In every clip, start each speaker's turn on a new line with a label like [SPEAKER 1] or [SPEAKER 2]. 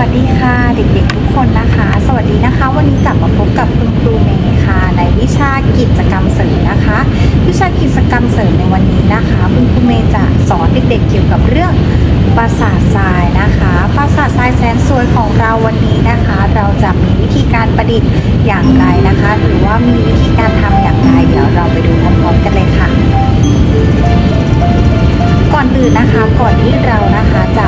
[SPEAKER 1] วัสดีค่ะเด็กๆทุกคนนะคะ สวัสดีนะคะ วันนี้กลับมาพบกับคุณครูเมย์ค่ะ ในวิชากิจกรรมเสริมนะคะ วิชากิจกรรมเสริมในวันนี้นะคะ คุณครูเมย์จะสอนเด็กๆเกี่ยวกับเรื่องปราสาททรายนะคะปราสาททรายแสนสวยของเราวันนี้นะคะ เราจะมีวิธีการประดิษฐ์อย่างไรนะคะ หรือว่ามีวิธีการทำอย่างไร เดี๋ยวเราไปดูพร้อมๆกันเลยค่ะ ก่อนอื่นนะคะก่อนที่เรานะคะจะ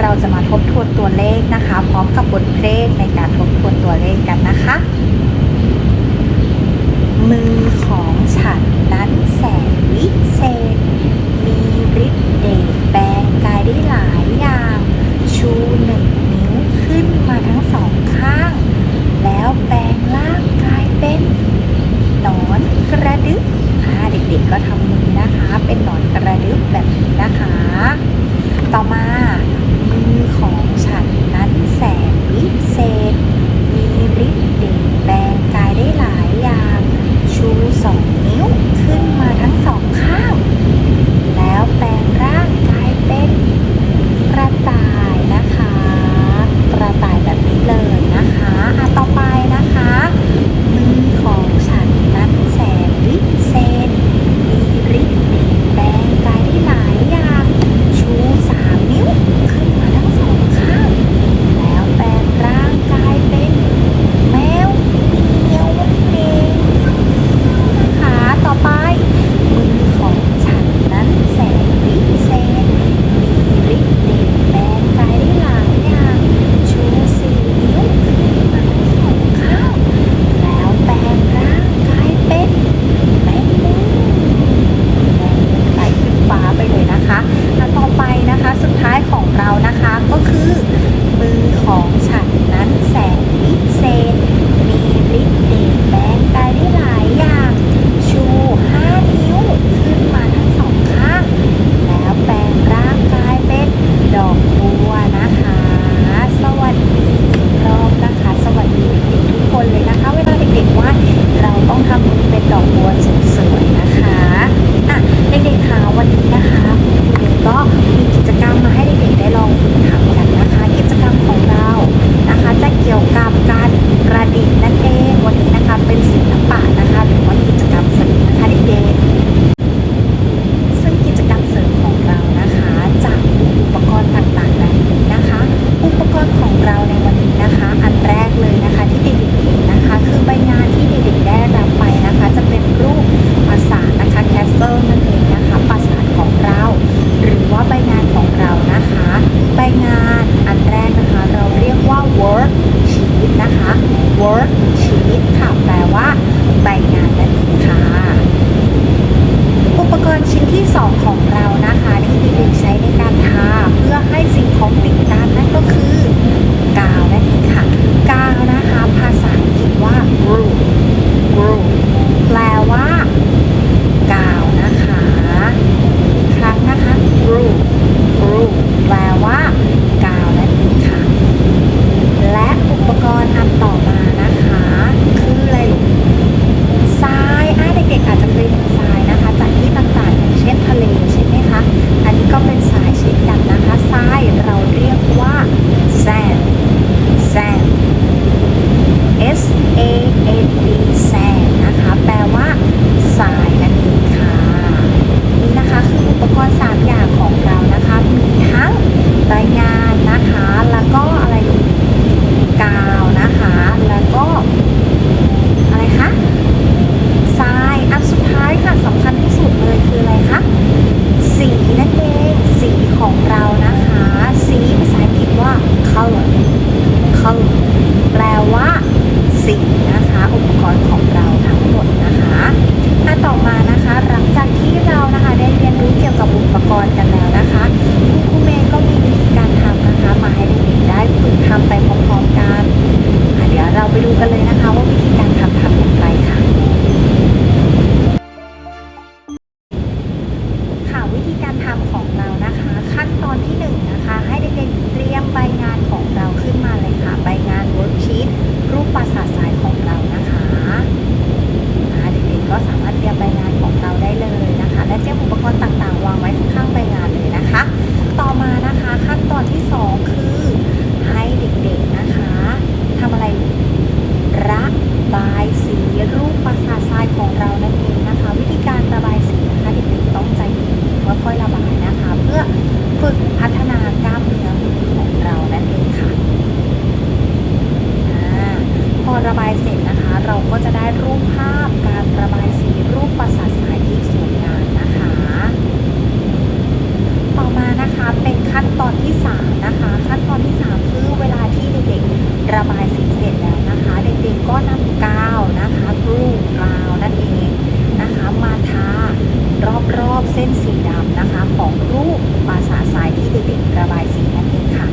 [SPEAKER 1] เราจะมาทบทวนตัวเลขนะคะ พร้อมกับบทเพลงในการทบทวนตัวเลขกันนะคะ มือของฉันนั้นแสนวิเศษ มีฤทธิ์เดชแปลงกายได้หลายอย่าง ชูหนึ่งนิ้วขึ้นมาทั้งสองข้าง แล้วแปลงร่างกายเป็นหนอนกระดึ๊บเด็กๆก็ทำมือนะคะ เป็นหนอนกระดึ๊บแบบนี้นะคะ ต่อมา การทำของ นสีดำนะคะ ของรูปปราสาทรายที่เด็กๆระบายสีนั่นเองค่ะ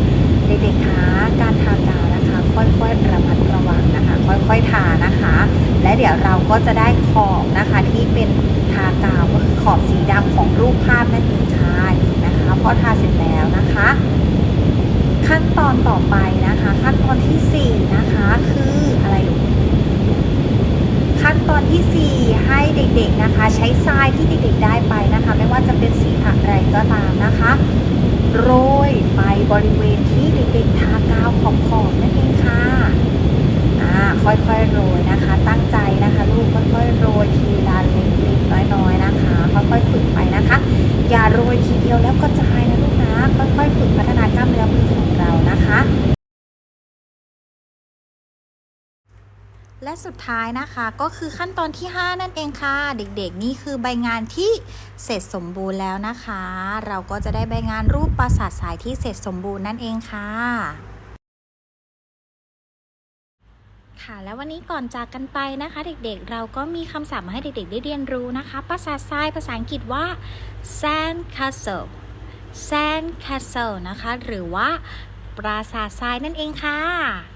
[SPEAKER 1] เด็กๆคะการทากาวนะคะ ค่อยๆระมัดระวังนะคะ ค่อยๆทานะคะ และเดี๋ยวเราก็จะได้ขอบนะคะที่เป็นทากาวก็คือขอบสีดำของรูปภาพนั่นเองค่ะนะคะพอทาเสร็จแล้วนะคะ ขั้นตอนต่อไปนะคะ ขั้นตอนที่ ที่สี่ให้เด็กๆนะคะ ใช้ทรายที่เด็กๆได้ไปนะคะ ไม่ว่าจะเป็นสีอะไรก็ตามนะคะ โรยไปบริเวณที่เด็กๆทากาวขอบๆนั่นเองค่ะอ่าค่อยๆโรยนะคะ ตั้งใจนะคะ ลูกค่อยๆโรยทีละเล็กๆน้อยๆนะคะ ค่อยๆฝึกไปนะคะ อย่าโรยทีเดียวแล้วก็จายนะลูกนะ ค่อยๆฝึกพัฒนากล้ามเนื้อมือของเรานะคะ และสุดท้ายนะคะก็คือขั้นตอนที่ 5 นั่นเองค่ะ เด็กๆ นี่คือใบงานที่เสร็จสมบูรณ์แล้วนะคะ เราก็จะได้ใบงานรูปปราสาททรายที่เสร็จสมบูรณ์นั่นเองค่ะค่ะแล้ววันนี้ก่อนจากกันไปนะคะ เด็กๆ เราก็มีคำศัพท์มาให้เด็กๆ ได้เรียนรู้นะคะปราสาททรายภาษาอังกฤษว่า sand castle sand castle นะคะ หรือว่าปราสาททรายนั่นเองค่ะ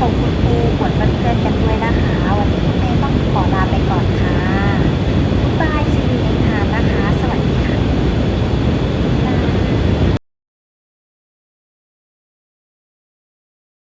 [SPEAKER 1] ส่งคุณครูผวดระทบกัน